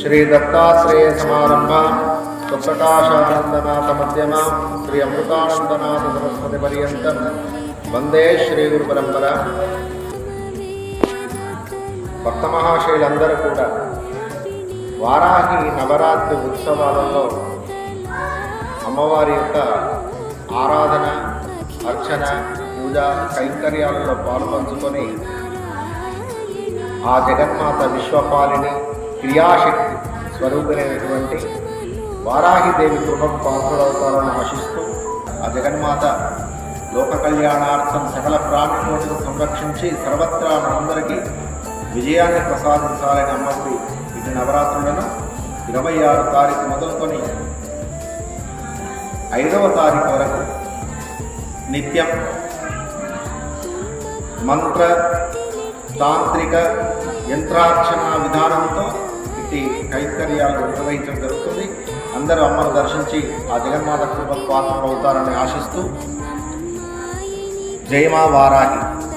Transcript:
శ్రీ దత్తాశ్రేయ సమారంభ సుప్రకాశానందనాథ మధ్యమ శ్రీ అమృతానందనాథ సరస్వతి పర్యంతం వందే శ్రీ గురు పరంపర భక్త మహాశయులందరూ కూడా వారాహి నవరాత్రి ఉత్సవాలలో అమ్మవారి యొక్క ఆరాధన అర్చన పూజ కైంకర్యాలలో పాల్పంచుకొని ఆ జగన్మాత విశ్వపాలిని క్రియాశక్తి స్వరూపమైనటువంటి వారాహిదేవి కృపకు పాత్రలవుతారని ఆశిస్తూ ఆ జగన్మాత లోక కళ్యాణార్థం సకల ప్రాణికోటిని సంరక్షించి సర్వత్రా మనందరికీ విజయాన్ని ప్రసాదించాలని అమ్మవారి ఇటు నవరాత్రులను ఇరవై ఆరు తారీఖు మొదలుకొని ఐదవ తారీఖు వరకు నిత్యం మంత్ర తాంత్రిక యంత్రార్చన విధానంతో ఇట్టి కైంకర్యాలు నిర్వహించడం జరుగుతుంది. అందరూ అమ్మను దర్శించి ఆ జగన్మాత కృపకు పాత్ర అవుతారని ఆశిస్తూ. జయమా వారాహి.